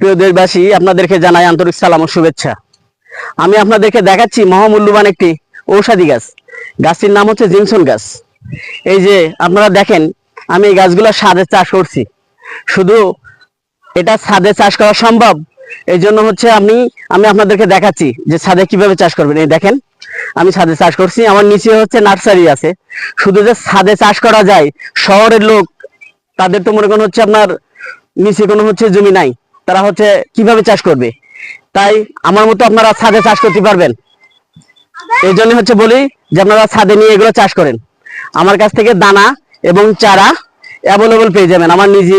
প্রিয় দেশবাসী, আপনাদেরকে জানাই আন্তরিক সালাম ও শুভেচ্ছা। আমি আপনাদেরকে দেখাচ্ছি মহামূল্যবান একটি ঔষধি গাছ। গাছটির নাম হচ্ছে জিনসন গাছ। এই যে আপনারা দেখেন, আমি এই গাছগুলো ছাদে চাষ করছি। শুধু এটা ছাদে চাষ করা সম্ভব, এই জন্য হচ্ছে আমি আমি আপনাদেরকে দেখাচ্ছি যে ছাদে কীভাবে চাষ করবেন। এই দেখেন, আমি ছাদে চাষ করছি, আমার নিচে হচ্ছে নার্সারি আছে। শুধু যে ছাদে চাষ করা যায়, শহরের লোক, তাদের তো মনে করেন হচ্ছে আপনার নিচে কোনো হচ্ছে জমি নাই। তারা হচ্ছে কীভাবে চাষ করবে? তাই আমার মতো আপনারা ছাদে চাষ করতে পারবেন। এই জন্য হচ্ছে বলি যে আপনারা ছাদে নিয়ে এগুলো চাষ করেন। আমার কাছ থেকে দানা এবং চারা অ্যাভেলেবল পেয়ে যাবেন। আমার নিজে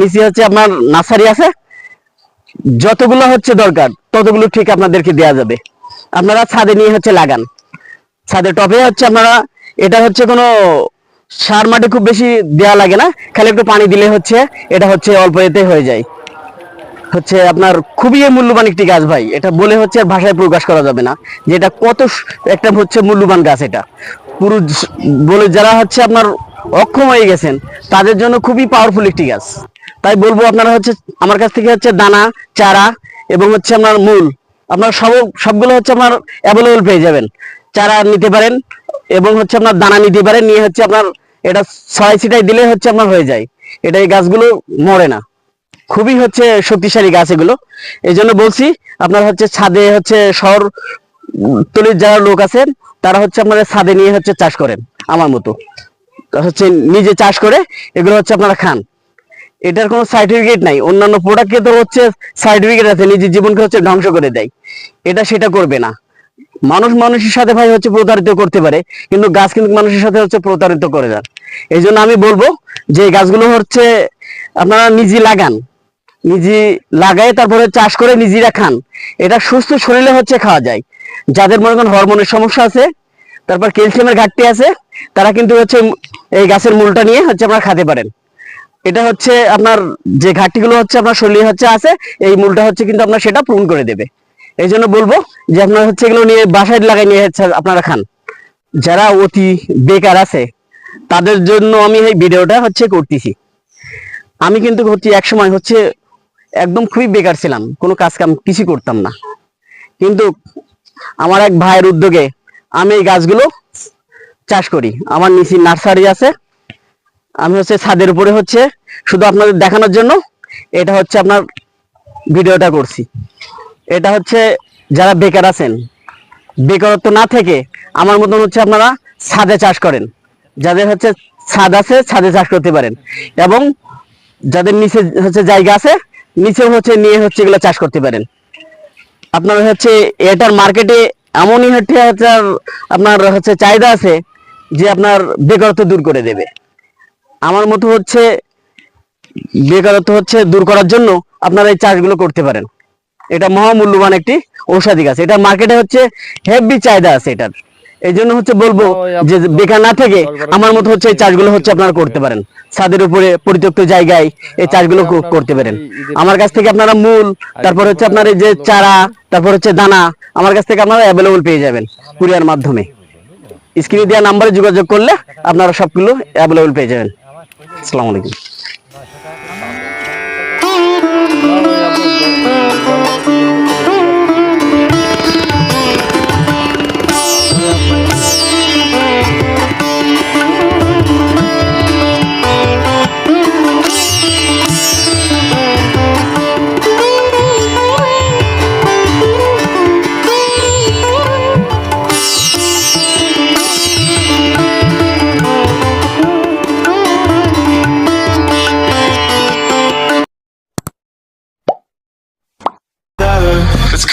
নিচে হচ্ছে আপনার নার্সারি আছে। যতগুলো হচ্ছে দরকার, ততগুলো ঠিক আপনাদেরকে দেওয়া যাবে। আপনারা ছাদে নিয়ে হচ্ছে লাগান। ছাদে টপে হচ্ছে আপনারা, এটা হচ্ছে কোনো সার মাটি খুব বেশি দেওয়া লাগে না। খালি একটু পানি দিলে হচ্ছে, এটা হচ্ছে অল্প এতে হয়ে যায়। হচ্ছে আপনার খুবই মূল্যবান একটি গাছ ভাই। এটা বলে হচ্ছে আর ভাষায় প্রকাশ করা যাবে না যে এটা কত একটা হচ্ছে মূল্যবান গাছ এটা। পুরো বলে যারা হচ্ছে আপনার অক্ষম হয়ে গেছেন, তাদের জন্য খুবই পাওয়ারফুল একটি গাছ। তাই বলব আপনারা হচ্ছে, আমার কাছ থেকে হচ্ছে দানা, চারা এবং হচ্ছে আপনার মূল, আপনার সব, সবগুলো হচ্ছে আপনার অ্যাভেলেবল পেয়ে যাবেন। চারা নিতে পারেন এবং হচ্ছে আপনার দানা নিতে পারেন, নিয়ে হচ্ছে আপনার এটা ছয় সিটাই দিলে হচ্ছে আপনার হয়ে যায়। এটা এই গাছগুলো মরে না। খুবই হচ্ছে শক্তিশালী গাছ এগুলো। এই জন্য বলছি, আপনার হচ্ছে ছাদে হচ্ছে শহর তলির যারা লোক আছেন, তারা হচ্ছে আপনারা ছাদে নিয়ে হচ্ছে চাষ করেন, আমার মতো। হচ্ছে নিজে চাষ করে, এগুলো হচ্ছে আপনারা খান। এটার কোনো সার্টিফিকেট নাই, অন্যান্য প্রোডাক্টে তো হচ্ছে সার্টিফিকেট আছে, নিজের জীবনকে হচ্ছে ধ্বংস করে দেয়। এটা সেটা করবে না। মানুষ মানুষের সাথে ভাই হচ্ছে প্রতারিত করতে পারে, কিন্তু গাছ কিন্তু মানুষের সাথে হচ্ছে প্রতারিত করে যান এই জন্য আমি বলব, যে গাছগুলো হচ্ছে আপনারা নিজে লাগান নিজে লাগাই তারপরে চাষ করে নিজেরা খান। এটা সুস্থ শরীরে হচ্ছে খাওয়া যায়। যাদের মনে করেন হরমোনের সমস্যা আছে, তারপর ক্যালসিয়ামের ঘাটতি আছে, তারা কিন্তু হচ্ছে এই গাছের মূলটা নিয়ে হচ্ছে আপনারা খেতে পারেন। এটা হচ্ছে আপনার যে ঘাটতিগুলো হচ্ছে আপনার শরীরে হচ্ছে আছে, এই মূলটা হচ্ছে কিন্তু আপনার সেটা পূরণ করে দেবে। এই জন্য বলব যে আপনার হচ্ছে এগুলো নিয়ে বাসায় লাগাই নিয়ে হচ্ছে আপনারা খান। যারা অতি বেকার আছে, তাদের জন্য আমি এই ভিডিওটা হচ্ছে করতেছি। আমি কিন্তু হচ্ছে এক সময় হচ্ছে একদম খুবই বেকার ছিলাম, কোনো কাজ কাম কিছু করতাম না। কিন্তু আমার এক ভাইয়ের উদ্যোগে আমি এই গাছগুলো চাষ করি। আমার নিচে নার্সারি আছে, আমি হচ্ছে ছাদের উপরে হচ্ছে, শুধু আপনাদের দেখানোর জন্য, এটা হচ্ছে আপনার ভিডিওটা করছি। এটা হচ্ছে যারা বেকার আছেন, বেকারত্ব না থেকে আমার মতন হচ্ছে আপনারা ছাদে চাষ করেন। যাদের হচ্ছে ছাদ আছে, ছাদে চাষ করতে পারেন। এবং যাদের নিচে হচ্ছে জায়গা আছে নিচেও হচ্ছে, নিয়ে হচ্ছে এগুলো চাষ করতে পারেন। আপনার হচ্ছে, এটার মার্কেটে এমনই হচ্ছে আপনার হচ্ছে চাহিদা আছে যে আপনার বেকারত্ব দূর করে দেবে। আমার মতো হচ্ছে, বেকারত্ব হচ্ছে দূর করার জন্য আপনারা এই চাষগুলো করতে পারেন। এটা মহামূল্যবান একটি ঔষধি গাছ। এটা মার্কেটে হচ্ছে হেভি চাহিদা আছে এটার। এই জন্য হচ্ছে বলব যে বেকার না থেকে আমার মতো হচ্ছে এই চাষগুলো হচ্ছে আপনারা করতে পারেন। ছাদের উপরে পরিত্যক্ত জায়গায় এই চাষগুলো করতে পারেন। আমার কাছ থেকে আপনারা মূল তারপর হচ্ছে আপনার এই যে চারা তারপর হচ্ছে দানা আমার কাছ থেকে আপনারা অ্যাভেলেবল পেয়ে যাবেন কুরিয়ার মাধ্যমে। স্ক্রিনে দেওয়া নাম্বারে যোগাযোগ করলে আপনারা সবগুলো অ্যাভেলেবল পেয়ে যাবেন। আসসালামু আলাইকুম।